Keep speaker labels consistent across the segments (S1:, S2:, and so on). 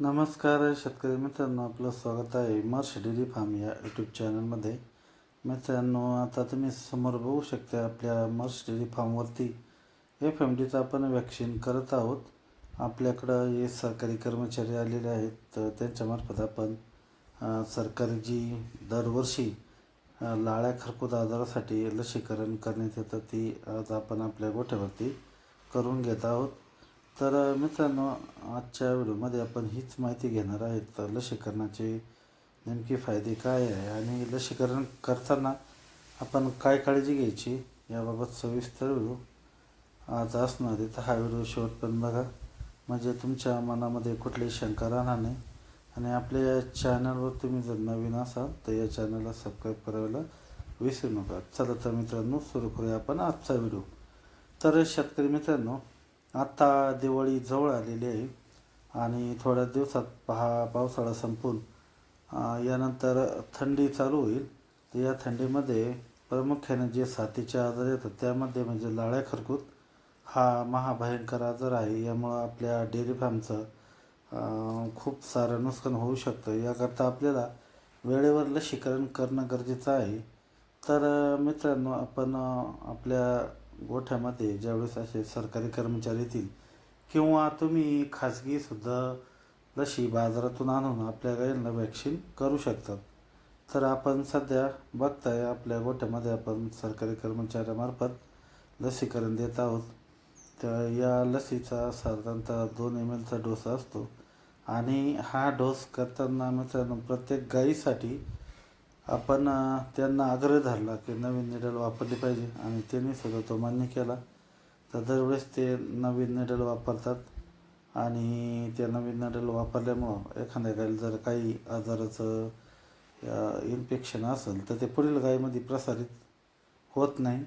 S1: नमस्कार शेतकरी मित्रांनो आपलं स्वागत आहे मर्श डेअरी फार्म या यूट्यूब चॅनलमध्ये मित्रांनो आता तुम्ही समोर बघू शकता आपल्या मर्श डेअरी फार्मवरती एफ एम डीचं आपण वॅक्सिन करत आहोत. आपल्याकडं हे सरकारी कर्मचारी आलेले आहेत तर त्यांच्यामार्फत आपण सरकारी जी दरवर्षी लाळ्या खरकूत आजारासाठी लसीकरण करण्यात येतं ती आज आपण आपल्या गोठ्यावरती करून घेत आहोत. तर मित्रांनो आजच्या व्हिडिओमध्ये आपण हीच माहिती घेणार आहेत. तर लसीकरणाचे नेमके फायदे काय आहे आणि लसीकरण करताना आपण काय काळजी घ्यायची याबाबत सविस्तर व्हिडिओ आज असणार आहे. तर हा व्हिडिओ शेवटपर्यंत बघा. म्हणजे तुमच्या मनामध्ये कुठलीही शंका राहणार नाही. आणि आपल्या या चॅनलवर तुम्ही जर नवीन असाल तर या चॅनलला सबस्क्राईब करायला विसरू नका. चला तर मित्रांनो सुरू करूया आपण आजचा व्हिडिओ. तर शेतकरी मित्रांनो आत्ता दिवाळी जवळ आलेली आहे आणि थोड्या दिवसात पहा पावसाळा संपून. यानंतर थंडी चालू होईल. तर या थंडीमध्ये प्रामुख्याने जे साथीचे आजार येतात त्यामध्ये म्हणजे लाळ्या खरकूत हा महाभयंकर आजार आहे. यामुळं आपल्या डेअरी फार्मचं खूप सारं नुकसान होऊ शकतं. याकरता आपल्याला वेळेवर लसीकरण करणं गरजेचं आहे. तर मित्रांनो आपण आपल्या गोठ्यामध्ये ज्यावेळेस असे सरकारी कर्मचारी येतील किंवा तुम्ही खाजगीसुद्धा लशी बाजारातून आणून आपल्या गायींना वॅक्सिन करू शकतात. तर आपण सध्या बघताय आपल्या गोठ्यामध्ये आपण सरकारी कर्मचाऱ्यामार्फत लसीकरण देत आहोत. तर या लसीचा साधारणतः दोन एम एलचा डोस असतो आणि हा डोस करताना मित्रांनो प्रत्येक गायीसाठी आपण त्यांना आग्रह धरला की नवीन निडल वापरली पाहिजे आणि त्यांनी सुद्धा तो मान्य केला. तर दरवेळेस ते नवीन निडल वापरतात आणि त्या नवीन निडल वापरल्यामुळं एखाद्या गायीला जर काही आजाराचं इन्फेक्शन असेल तर ते पुढील गायीमध्ये प्रसारित होत नाही.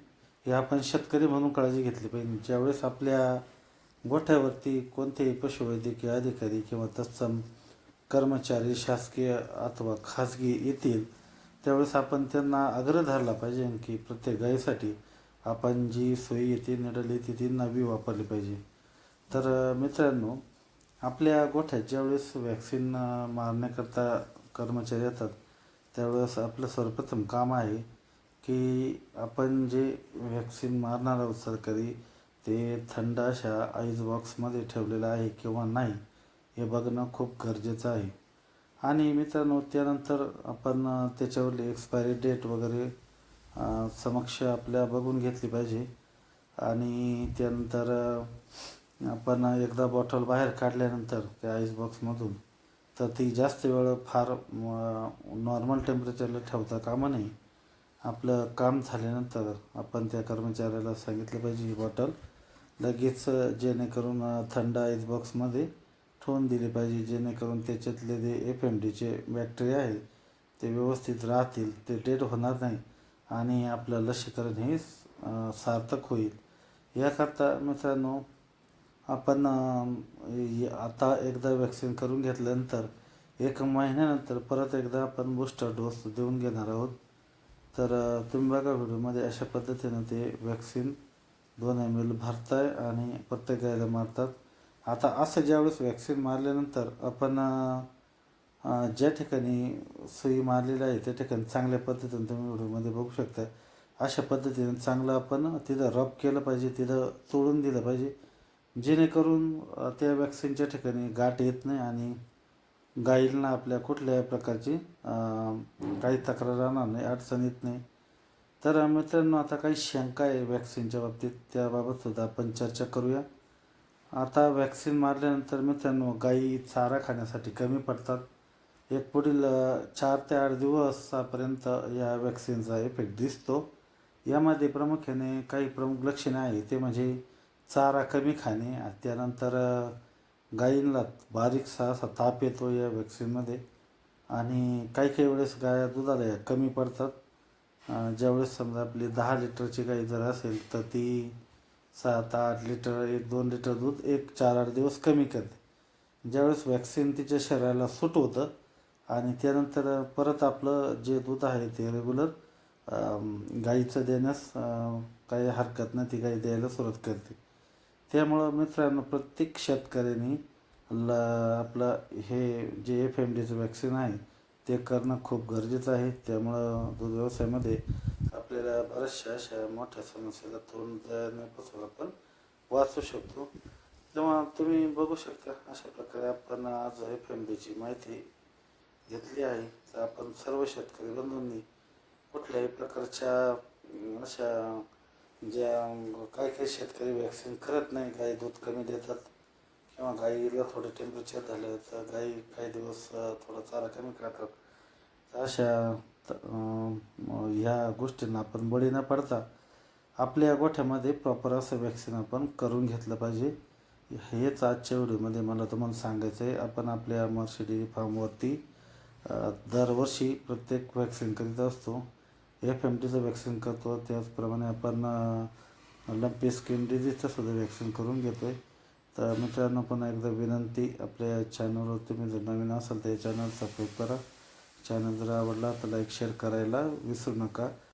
S1: हे आपण शेतकरी म्हणून काळजी घेतली पाहिजे. ज्यावेळेस आपल्या गोठ्यावरती कोणतेही पशुवैद्यकीय अधिकारी किंवा तत्सम कर्मचारी शासकीय अथवा खाजगी येतील त्यावेळेस आपण त्यांना आग्रह धरला पाहिजे की प्रत्येक गायीसाठी आपण जी सोयी येते निडल येते ती नवी वापरली पाहिजे. तर मित्रांनो आपल्या गोठ्यात ज्यावेळेस वॅक्सिन मारण्याकरता कर्मचारी येतात त्यावेळेस आपलं सर्वप्रथम काम आहे की आपण जे वॅक्सिन मारणार आहोत सरकारी ते थंड अशा आईस बॉक्समध्ये ठेवलेलं आहे किंवा नाही हे बघणं खूप गरजेचं आहे. आणि मित्रांनो त्यानंतर आपण त्याच्यावरली एक्सपायरी डेट वगैरे समक्ष आपल्या बघून घेतली पाहिजे. आणि त्यानंतर आपण एकदा बॉटल बाहेर काढल्यानंतर त्या आईस बॉक्समधून तर ती जास्त वेळ फार नॉर्मल टेम्परेचरला ठेवता कामा नाही आपलं काम झाल्यानंतर आपण त्या कर्मचाऱ्याला सांगितलं पाहिजे ही बॉटल लगेच जेणेकरून थंड आईस बॉक्समध्ये ठेवून दिली पाहिजे जेणेकरून त्याच्यातले जे एफ एम डीचे बॅक्टेरिया आहे ते व्यवस्थित राहतील ते डेड होणार नाही आणि आपलं लसीकरण हे सार्थक होईल. याकरता मित्रांनो आपण आता एकदा वॅक्सिन करून घेतल्यानंतर एक महिन्यानंतर परत एकदा आपण बूस्टर डोस देऊन घेणार आहोत. तर तुम्ही बघा व्हिडिओमध्ये अशा पद्धतीनं ते वॅक्सिन दोन एम एल भरताय आणि प्रत्येक गायला मारतात. आता असं ज्यावेळेस वॅक्सिन मारल्यानंतर आपण ज्या ठिकाणी सुई मारलेली आहे त्या ठिकाणी चांगल्या पद्धतीने तुम्ही व्हिडिओमध्ये बघू शकता. अशा पद्धतीने चांगलं आपण तिथं रब केलं पाहिजे तिथं तोडून दिलं पाहिजे. जेणेकरून त्या वॅक्सिनच्या ठिकाणी गाठ येत नाही आणि गाईंना आपल्या कुठल्याही प्रकारची काही तक्रार राहणार नाही अडचण येत नाही. तर मित्रांनो आता काही शंका आहे वॅक्सिनच्या बाबतीत त्याबाबतसुद्धा आपण चर्चा करूया. आता वॅक्सिन मारल्यानंतर मित्रांनो गायी चारा खाण्यासाठी कमी पडतात. एक पुढील चार ते आठ दिवसापर्यंत या वॅक्सिनचा इफेक्ट दिसतो. यामध्ये प्रामुख्याने काही प्रमुख लक्षणे आहे ते म्हणजे चारा कमी खाणे आणि त्यानंतर अ, गायींना बारीकसा असा ताप येतो या वॅक्सिनमध्ये आणि काही काही वेळेस गाया दुधाला या कमी पडतात. ज्यावेळेस समजा आपली दहा लिटरची गाई जर असेल तर ती सात आठ लिटर एक दोन लिटर दूध एक चार आठ दिवस कमी करते. ज्यावेळेस वॅक्सिन तिच्या शरीराला सूट होतं आणि त्यानंतर परत आपलं जे दूध आहे ते रेग्युलर गाईचं देण्यास काही हरकत नाही ती गाई द्यायला सुरुवात करते. त्यामुळं मित्रांनो प्रत्येक शेतकऱ्याने ला आपलं हे जे एफ एम डीचं वॅक्सिन आहे ते करणं खूप गरजेचं आहे. त्यामुळं दूध व्यवसायामध्ये आपल्याला बऱ्याचशा अशा मोठ्या समस्येला तोंड देण्यापासून आपण वाचू शकतो तेव्हा तुम्ही बघू शकता अशा प्रकारे आपण आज एफ एम डीची माहिती घेतली आहे तर आपण सर्व शेतकरी बंधूंनी कुठल्याही प्रकारच्या अशा ज्या काही काही शेतकरी वॅक्सिन करत नाही गाई दूध कमी देतात किंवा गाईला थोडं टेम्परेचर झालं तर गाई काही दिवस थोडा चारा कमी खातात अशा ह्या गोष्टींना आपण बळी न पडता आपल्या गोठ्यामध्ये प्रॉपर असं वॅक्सिन आपण करून घेतलं पाहिजे. हेच आजच्या व्हिडिओमध्ये मला तुम्हाला सांगायचं आहे. आपण आपल्या मर्सिडी फार्मवरती दरवर्षी प्रत्येक वॅक्सिन करीत असतो. एफ एम टीचं वॅक्सिन करतो. त्याचप्रमाणे आपण लंपी स्किन डिझीजचं सुद्धा वॅक्सिन करून घेतो आहे तर मित्रांनो पण एकदा विनंती. आपल्या चॅनलवर तुम्ही जर नवीन असाल तर या चॅनल सबस्क्राईब करा. चॅनल जर आवडला तर लाईक शेअर करायला विसरू नका.